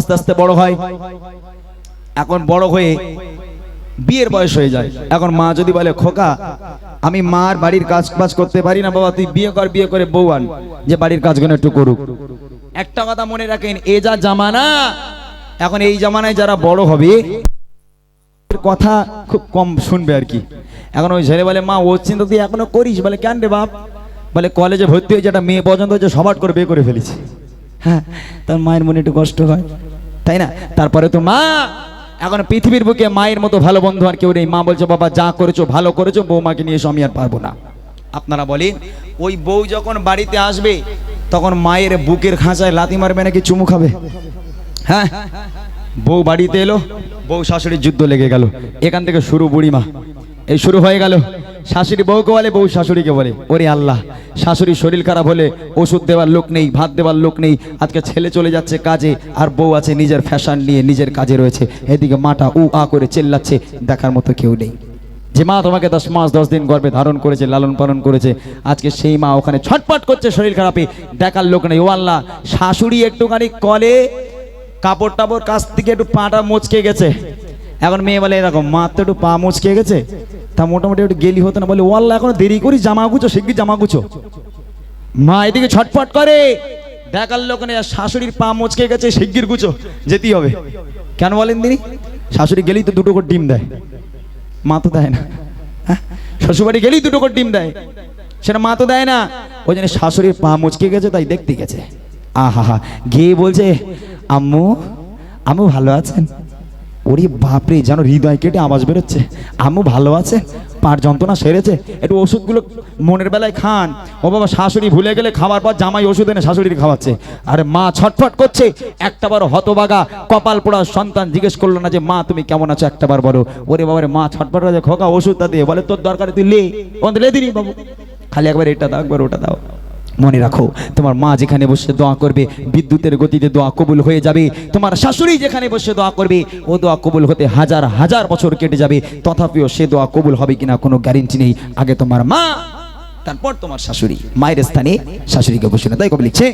আস্তে আস্তে বড় হয়। এখন বড় হয়ে বিয়ের বয়স হয়ে যায়। এখন মা যদি বলে, খোকা, আমি মার বাড়ির কাজ কাজ করতে পারি না বাবা, তুই বিয়ে কর, বিয়ে করে বউ আন, যে বাড়ির কাজগুলো একটু করুক। একটা কথা মনে রাখেন, এ যা জামানা, এখন এই জামানায় যারা বড় হবে কথা খুব কম শুনবে আর কি। এখন ওই ছেলে বলে, মা, ও চিন্তা তুই এখনও করিস? বলে, কেন রে বাপ? বলে, কলেজে ভর্তি হয়েছে, একটা মেয়ে পর্যন্ত হয়েছে সবার করে বিয়ে করে ফেলেছি। হ্যাঁ তার মায়ের মনে একটু কষ্ট হয়, তাই না? তারপরে তো মা, এখন পৃথিবীর বুকে মায়ের মতো ভালো বন্ধু আর কেউ নেই। মা বলছে, বাবা, যা করেছ, ভালো করেছ, বৌমাকে নিয়ে এসো, আমি আর পারব না। আপনারা বলেন, ওই বউ যখন বাড়িতে আসবে, তখন মায়ের বুকের খাঁচায় লাথি মারবে নাকি চুমু খাবে? হ্যাঁ বউ বাড়িতে এলো, বউ শাশুড়ির যুদ্ধ লেগে গেল। এখান থেকে শুরু বুড়িমা। এই শুরু হয়ে গেল। শাশুড়ি বউকে বলে, বউ শাশুড়িকে বলে, ওরে আল্লাহ, শাশুড়ির শরীর খারাপ হলে ওষুধ দেওয়ার লোক নেই, ভাত দেওয়ার লোক নেই, আজকে ছেলে চলে যাচ্ছে কাজে, আর বউ আছে নিজের ফ্যাশন নিয়ে নিজের কাজে রয়েছে, এদিকে মাটা উ আ করে চেল্লাচ্ছে, দেখার মতো কেউ নেই। যে মা তোমাকে দশ মাস, দশ দিন গর্ভে ধারণ করেছে, লালন পালন করেছে, আজকে সেই মা ওখানে ছটপট করছে শরীর খারাপে, দেখার লোক নেই। ও আল্লাহ, শাশুড়ি একটুখানি কলে, কাপড় টাপড় কাছ থেকে একটু পাটা মুচকে গেছে। এখন মেয়ে বলে, এরকম মা তো একটু পা মুচকে গেছে। তা মোটামুটি একটু গেলি হতো না। বলে ও আল্লাহ এখনও দেরি করি জামা গুছো, শিগগির জামা গুছো। মা এদিকে ছটফট করে। দেখার লোক শাশুড়ির পা মুচকে গেছে, শিগগির গুছো, যেতেই হবে। কেন বলেন তিনি? শাশুড়ি গেলেই তো দুটো করে ডিম দেয়। মা তো দেয় না। হ্যাঁ? শ্বশুরবাড়ি গেলেই দুটো করে ডিম দেয়। সেটা মা তো দেয় না। ওই জন্য শাশুড়ির পা মুচকে গেছে, তাই দেখতে গেছে। আহা হা গিয়ে বলছে, আম্মু আম্মু ভালো আছেন? ওরে বাপরে, যেন হৃদয় কেটে আওয়াজ বেরোচ্ছে। আম্মু ভালো আছে? পার যন্ত্রণা সেরেছে? একটু ওষুধগুলো মনের বেলায় খান। ও বাবা, শাশুড়ি ভুলে গেলে খাওয়ার পর জামাই ওষুধ এনে শাশুড়ির খাওয়াচ্ছে। আরে মা ছটফট করছে। একটা বার হতবাগা কপাল পোড়া সন্তান জিজ্ঞেস করল না যে, মা, তুমি কেমন আছো? একটা বার বলো। ওরে বাবারে, মা ছটফট খোকা, ওষুধটা দিয়ে বলে, তোর দরকারে তুই লে। ওখান লে দিনি বাবু। খালি একবার এটা দাও, একবার ওটা দাও। মনে রাখো, তোমার মা যেখানে বসে দোয়া করবে, বিদ্যুতের গতিতে দোয়া কবুল হয়ে যাবে, তোমার শাশুড়ি যেখানে বসে দোয়া করবে, ও দোয়া কবুল হতে হাজার হাজার বছর কেটে যাবে, তথাপিও সে দোয়া কবুল হবে কিনা কোনো গ্যারেন্টি নেই। আগে তোমার মা, তারপর তোমার শাশুড়ি। মায়ের স্থানে শাশুড়িকে বসে না তাই কবি লিখছে।